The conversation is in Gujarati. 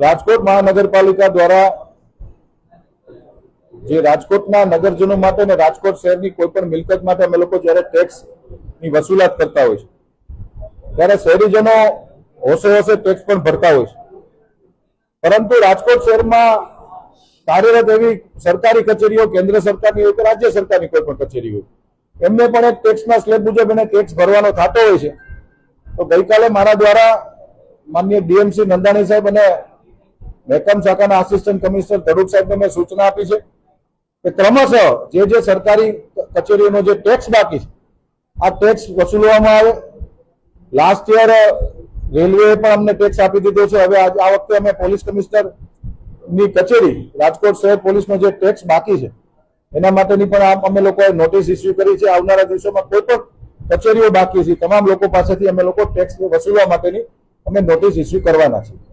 રાજકોટ મહાનગરપાલિકા દ્વારા જે રાજકોટના નગરજનો માટે અને રાજકોટ શહેરની કોઈ પણ મિલકત માટે અમે લોકો જ્યારે ટેક્સની વસૂલાત કરતા હોય છે, ત્યારે શહેરીજનો હોશે હોશે ટેક્સ પણ ભરતા હોય છે. પરંતુ રાજકોટ શહેરમાં કાર્યરત એવી સરકારી કચેરીઓ, કેન્દ્ર સરકારની હોય કે રાજ્ય સરકારની કોઈ પણ કચેરી હોય, એમને પણ એક ટેક્સના સ્લેબ મુજબ એને ટેક્સ ભરવાનો થતો હોય છે. તો ગઈકાલે મારા દ્વારા માનનીય ડીએમસી નંદાણી સાહેબ અને મહેકમ શાખાના આસિસ્ટન્ટ કમિશનર ધડુક સાહેબને મેં સૂચના આપી છે કે ક્રમશઃ જે જે સરકારી કચેરીઓનો જે ટેક્સ બાકી છે, આ ટેક્સ વસૂલવામાં આવે. લાસ્ટ યર રેલવેએ પણ અમને ટેક્સ આપી દીધો છે. હવે આ વખતે અમે પોલીસ કમિશનરની કચેરી, રાજકોટ શહેર પોલીસનો જે ટેક્સ બાકી છે, એના માટેની પણ અમે લોકોએ નોટિસ ઇસ્યુ કરી છે. આવનારા દિવસોમાં કોઈ પણ કચેરીઓ બાકી છે તમામ લોકો પાસેથી અમે લોકો ટેક્સ વસૂલવા માટેની અમે નોટિસ ઇસ્યુ કરવાના છીએ.